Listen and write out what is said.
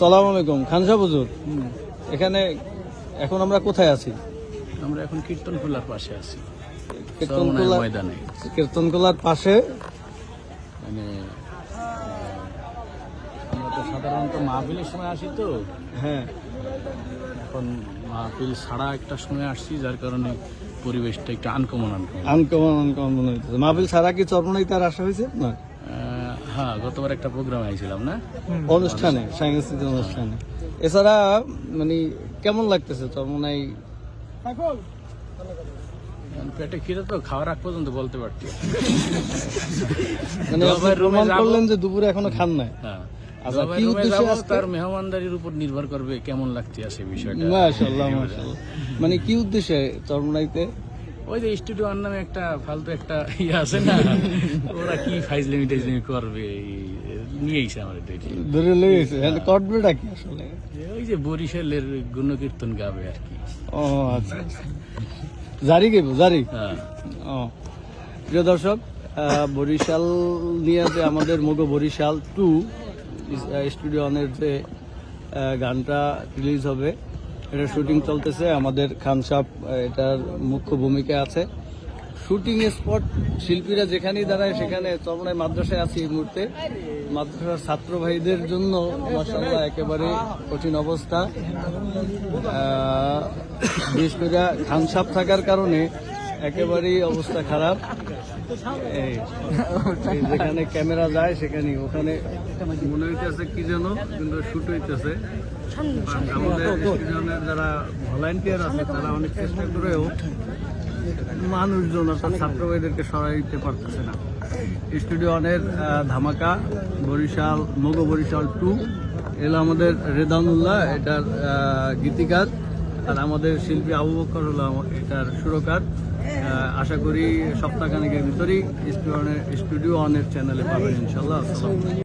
সালাম আলাইকুম খান সাহেব হুজুর। এখানে এখন আমরা কোথায় আছি? আমরা এখন কীর্তনখোলার পাশে আছি। কীর্তনখোলা ময়দানে। কীর্তনখোলার পাশে? মানে আমরা তো সাধারণত মাহফিলের সময় আসি তো। হ্যাঁ। এখন মাহফিল ছাড়া একটা সময় আসছি যার কারণে পরিবেশটা একটু আনকমন আনকমন। আনকমন আনকমন মনে হইতেছে। মাহফিল ছাড়া কি চরমনাই তার আসা হয়েছে? না। হ্যাঁ গতবার একটা প্রোগ্রাম আইছিলাম না? অনুষ্ঠানে সাংস্কৃতিক অনুষ্ঠানে। এছাড়া মানে কেমন লাগতেছে চরমনাই এখন পেটে খিদে তো খাওয়ার আগ পর্যন্ত বলতে পারছি মানে প্রমাণ করলেন যে দুপুরে এখনও খান নাই। হ্যাঁ। আচ্ছা, তার মেহমানদারির উপর নির্ভর করবে কেমন লাগতে আছে বিষয়টা। মানে কি উদ্দেশ্যে চরমনাইতে ওই যে স্টুডিও নামে একটা ফালতু একটা ইয়ে আছে না ওরা কি ফাইজলিমি টাইজলিমি করবে? এই- নিয়েইছে আমার ধরে লেগেছে কটবেটা কি আসলে? ওই যে বরিশালের গুণকীর্তন গাবে আর কি। ও আচ্ছা আচ্ছা। জারি গেব জারি? হ্যাঁ। ও। প্রিয় দর্শক বরিশাল নিয়ে যে আমাদের মগো বরিশাল টু স্টুডিও অনের যে গানটা রিলিজ হবে এটা শুটিং চলতেছে। আমাদের খান সাহ এটার মুখ্য ভূমিকা আছে। শুটিং স্পট শিল্পীরা যেখানেই দাঁড়ায় সেখানে চমড়ায় মাদ্রাসায় আছি এই মুহূর্তে। মাদ্রাসার ছাত্র ভাইদের জন্য মাসাল্লাহ একেবারে কঠিন অবস্থা। বিশেষ করে খান সাহ থাকার কারণে একেবারেই অবস্থা খারাপ। যেখানে ক্যামেরা যায় সেখানে ওখানে মনে হইতেছে কি যেন, কিন্তু শুট হইতেছে। আমাদের যারা ভলান্টিয়ার আছে, তারা অনেক চেষ্টা করেও মানুষজন অর্থাৎ ছাত্র ভাইদেরকে সরাইতে পারতেছে না। স্টুডিও অনের ধামাকা, বরিশাল, মগো বরিশাল টু এলো আমাদের রেদানুল্লাহ, এটার গীতিকার। আর আমাদের শিল্পী আবু বক্কর হলো এটার সুরকার আশা করি সপ্তাহখানেকের ভিতরেই স্টুডিও অনের চ্যানেলে পাবেন ইনশাল্লাহ।